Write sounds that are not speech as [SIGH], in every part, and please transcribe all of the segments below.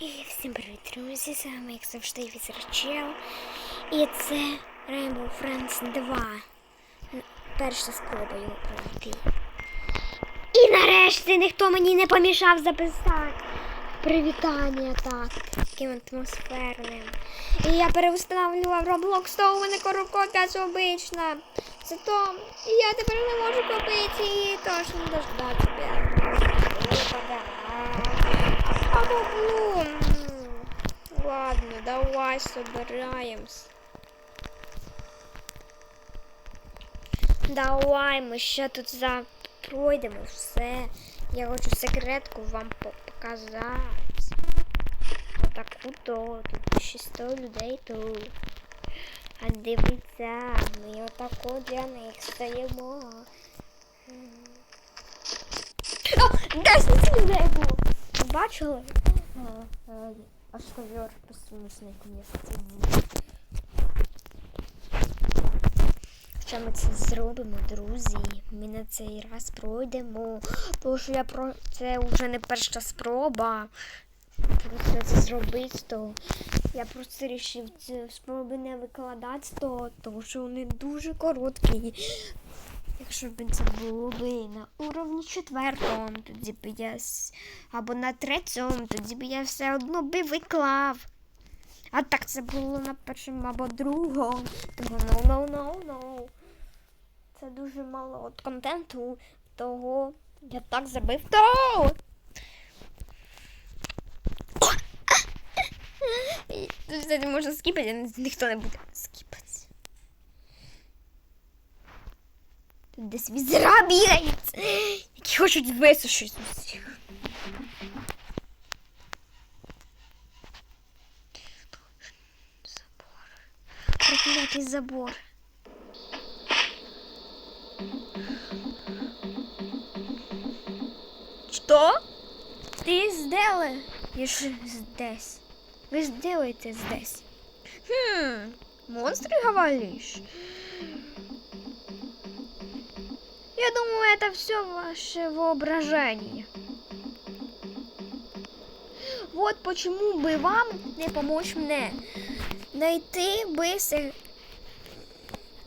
І всім привіт, друзі! З вами, як завжди, Візерчел. І це Rainbow Friends 2. Н- Перша спроба його пройти. І нарешті ніхто мені не помішав записати. Привітання так, таким атмосферним. І я переустановлював Roblox, то у мене коробка обична. Зато я тепер не можу купити її, тож не дождати тебе. Ладно, давай собираємось. Давай, ми ще тут за пройдемо все. Я хочу секретку вам по- показати. Отаку-то, тут ще 100 людей тут. А дивіться, ми отако для них стоїмо. О, 10 людей було. Бачили? Аж ковер посмішник місце. Що ми це зробимо, друзі? Ми на цей раз пройдемо. Тому що я про це вже не перша спроба. Просто це зробити, то я просто вирішив ці спроби не викладати, то, тому що вони дуже короткі. Якщо б це було б на уровні четвертому, тоді б я або на третьому, тоді б я все одно би виклав. А так це було на першому або другому. Того no, no, no, no. Це дуже мало от контенту, того я так забив то. Тут кстати, можна скіпати, ніхто не буде скіпати. Тут десь візера бігають, які хочуть висушити усіх. Проклятий забор. Что? Ти здели? Я ж здесь. Ви ж здесь. Хм, монстры говоришь? Я думаю, это все ваше воображение. Вот почему бы вам не помочь мне. Найти би си-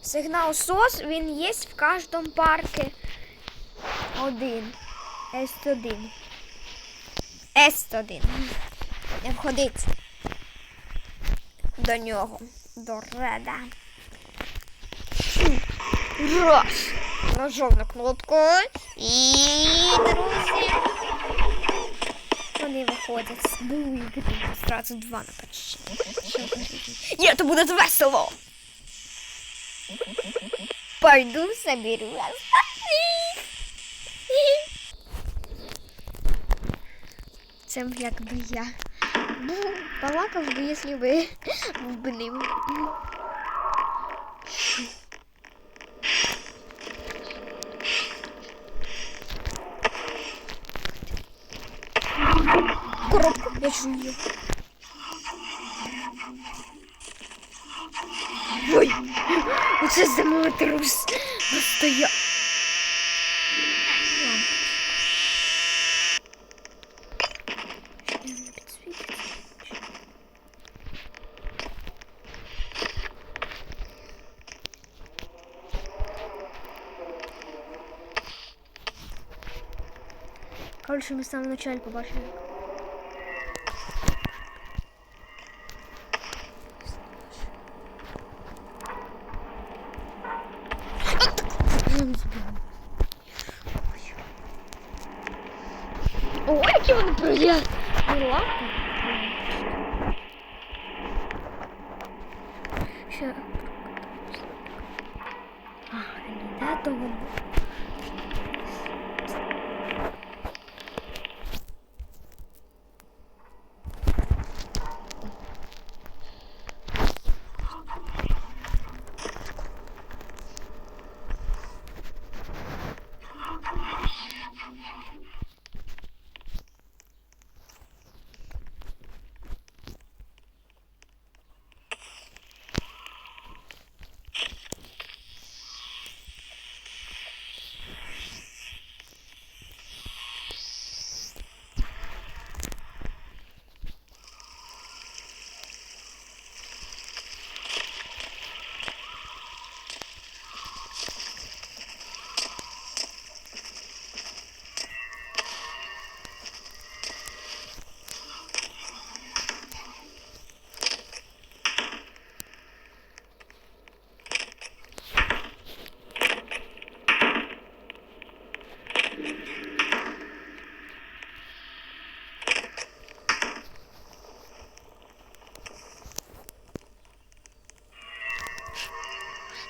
сигнал СОС, він є в кожному парку. Один. С1. С1. Не входить до нього. До реда. Раз. Нажав на кнопку. І, друзі. Вони виходять. Буй, Зразу два на почти. Ні, то буде весело. Пойду соберу остальних. Це якби я балакав би, якщо би був би ним. Я чую. Ой, оце землетрус. Я. Короче, ми в самому началі побачили. Ой, які вони приємні. лапи. Ще. А, не да, то воно.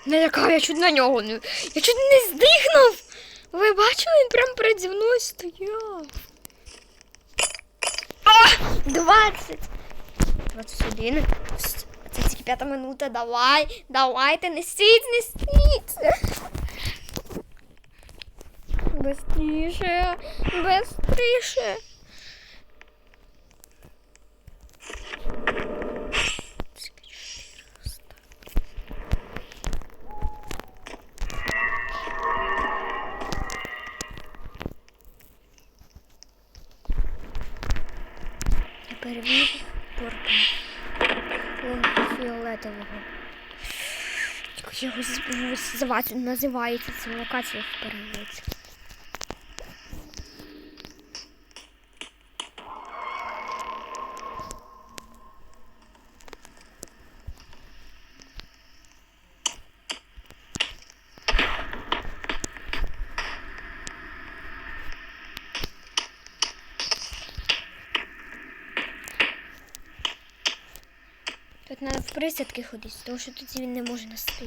Налякав, я чуть на нього не. Я чуть не здихнув. Ви бачили, він прямо переді мною стояв. А! 20. 21. Це тільки п'ята минута. Давай, давайте, несіть, несіть. Быстріше, быстріше. Я перевірю порка. Фіолетового. Як його називається ця локація в переводці. Тут треба ходить, тому що тут він не може нести.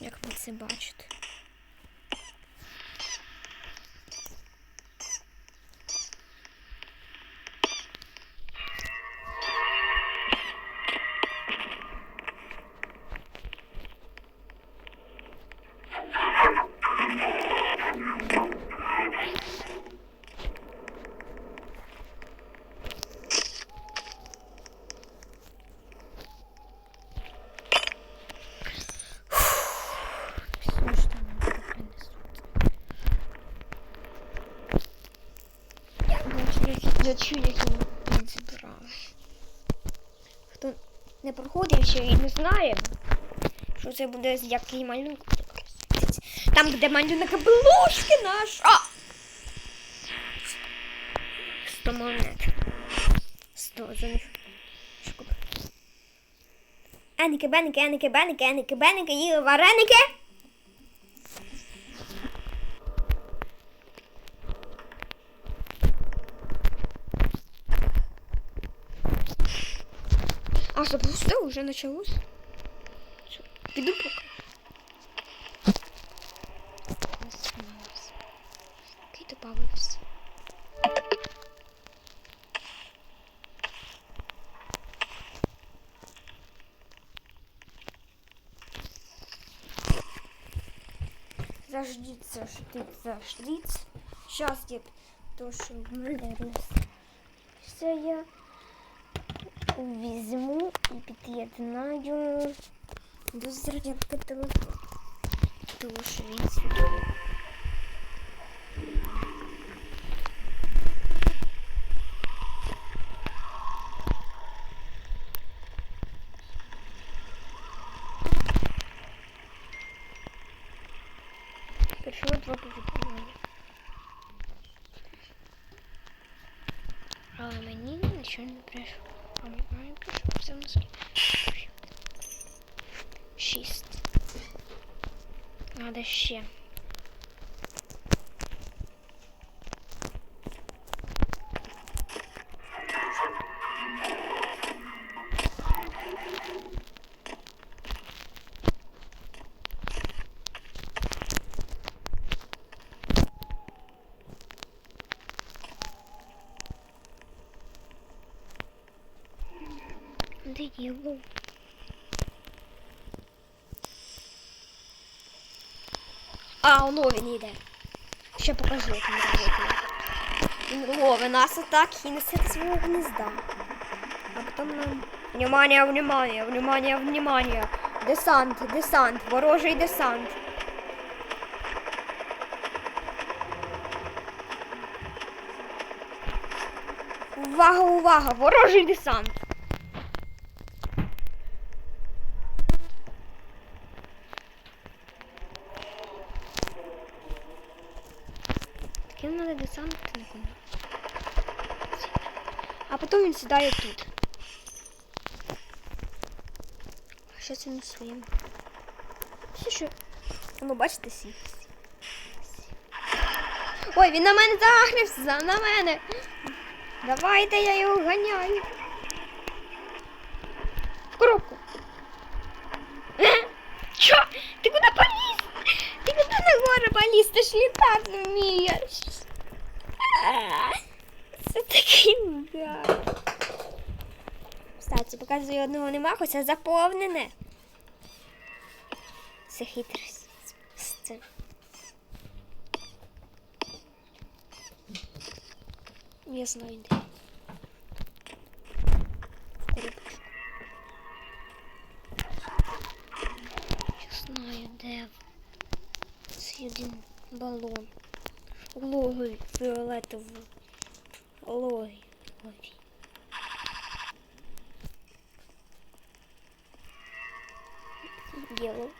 Як ви це бачите. Все, що нам тут принесуть. Я бачу, як я чую. Хто не проходив ще і не знає, що це буде який малюнок. Там буде малюнок Блушки наш. А! 100 монет. 100 за них. Еники, беники, еники, беники, еники, беники, їли вареники. А, запустил, уже началось. Всё, Піду пока. Який добавився. Заждіть, заждіть, заждіть. Сейчас я то, що в мене роз- все я візьму і під'єднаю до зарядки телефону. Тому що він сюди. Прийшло два повідомлення. Але мені нічого не прийшло. А мені прийшло все на скільки. Шість. Надо ще. Де А, воно він йде. Ще покажу, як він працює. Він нас отак і несе свого гнізда. А потім нам... Внимание, внимание, внимание, внимание. Десант, десант, ворожий десант. Увага, увага, ворожий десант. Таким надо десантником. А потім він сідає тут. Що це не своїм? Все що? Ну, бачите, сі. Ой, він на мене загрився, на мене. Давайте я його ганяю. Одного нема, хоча заповнене. Це хитрість. Це. Я знаю де. Я знаю де. Це один балон. Логой фіолетовий. Логой. Логой. Діло.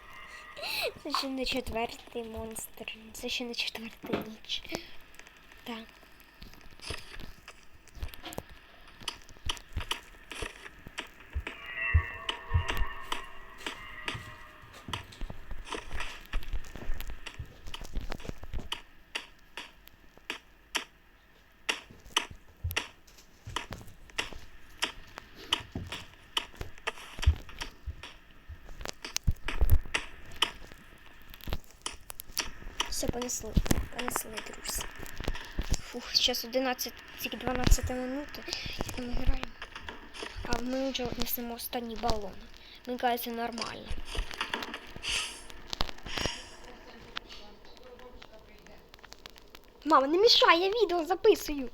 Це ще не четвертий монстр. Це ще не четверта ніч. Так. Все, понесли. Понесли, друзі. Фух, зараз 11, тільки 12 минута. і Ми граємо. А ми вже несемо останній балон. Мені кажеться, нормально. Мама, не мішай, я відео записую.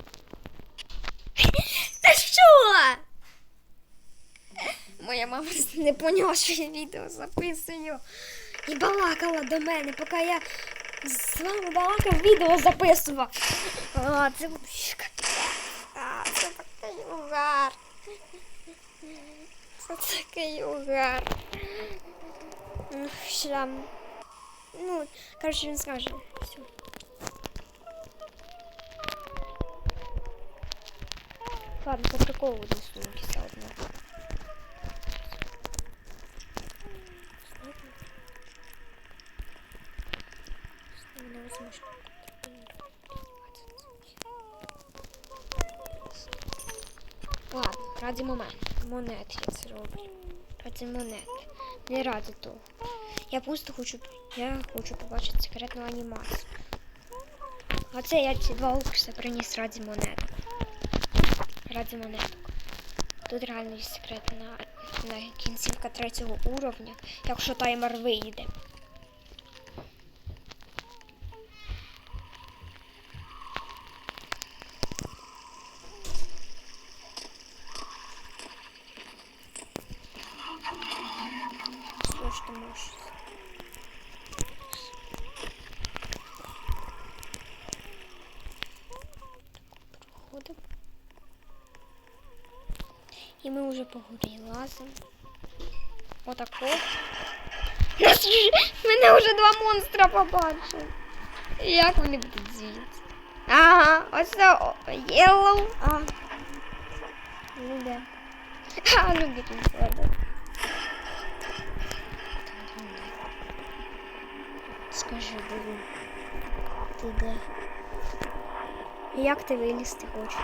Та що? Моя мама не поняла, що я відео записую. І балакала до мене, поки я з вами балакав, відео записував. А, це А, це такий угар. [LAUGHS] Це такий угар. Шлям. Ну, коротше, він скаже. Все. Ладно, по приколу доснуся одного. Невозможно. Ладно, ради момент. Монет я це роблю. Ради монет. Не ради того. Я просто хочу. Я хочу побачити секретну анімацію. А це я ці два укриса приніс раді монеток. Раді монеток. Тут реально є секретна на кінцівка третього уровня, якщо таймер вийде. І ми вже по горі. Отако. Мене вже два монстра побачили. Як вони будуть звідси? Ага, ось це yellow. А. Ну де. [LAUGHS] А, ну де тут ладно. Скажи, Богу, ти де? Як ти вилізти хочеш?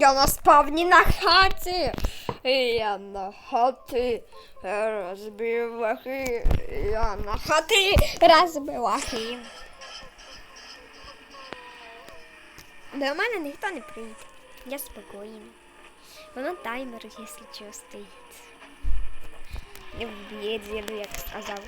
Я на спавні на хаті. Я на хаті розбивахи. Я на хаті розбивахи. До мене ніхто не приїде. Я спокійна. Воно таймер, якщо чого стоїть. Не вб'є діду, як сказав.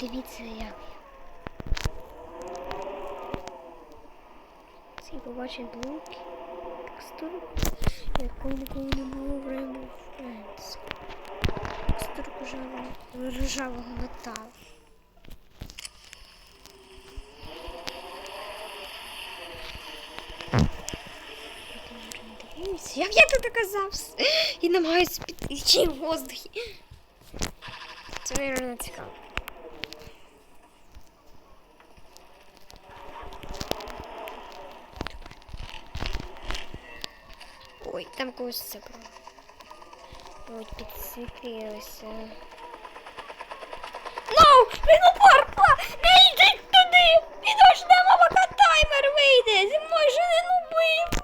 Подивіться, як. Всі побачать блоки. Текстуру. Яку ніколи не було в Rainbow Friends. Струк ржавого, металу. Як я тут оказався? І намагаюся підійти в воздухі. Це, мабуть, цікаво. Ой, там когось забрав. Вот підсвітилося. Ноу! він упорпла! Не йдіть туди! Підождемо, поки таймер вийде! Зі мною же не нубив!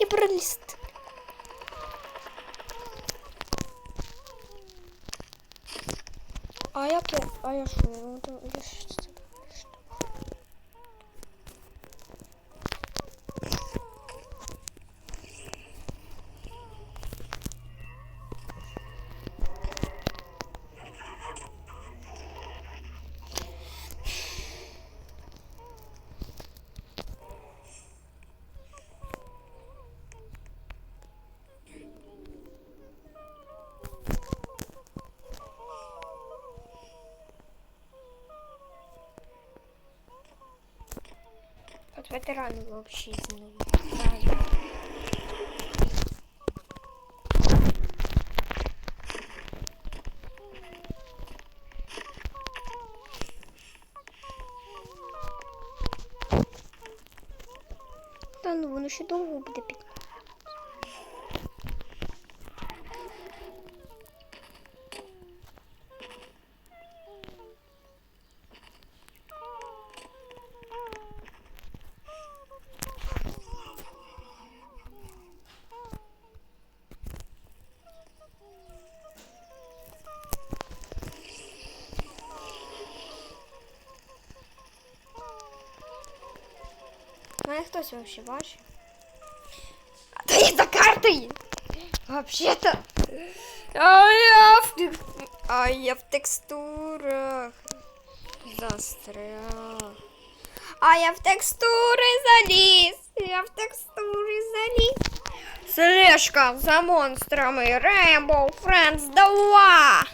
Я пролист. А як я, а я От ветерани вообще зі мною. грають. Та ну воно ще довго буде під. Хтось вообще бачить? А то я за картою! Вообще-то. А я в, а я в текстурах застрял. А я в текстури заліз. Я в текстури заліз. Слежка за монстрами Rainbow Friends 2.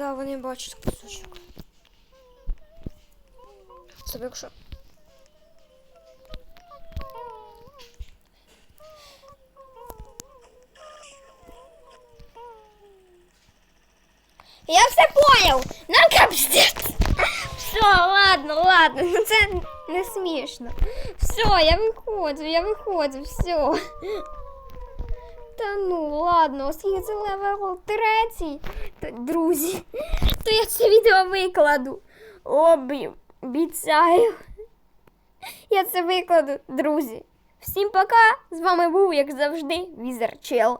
Да, вони бачать кусочок. Собі якщо. Я все понял. Нам капздец. Все, ладно, ладно. Ну це не смішно. Все, я виходжу, я виходжу, все. Та ну, ладно, оскільки це левел третій, друзі, [LAUGHS] то я це відео викладу. Обіцяю. [LAUGHS] Я це викладу, друзі. Всім пока! З вами був, як завжди, Візер Чел.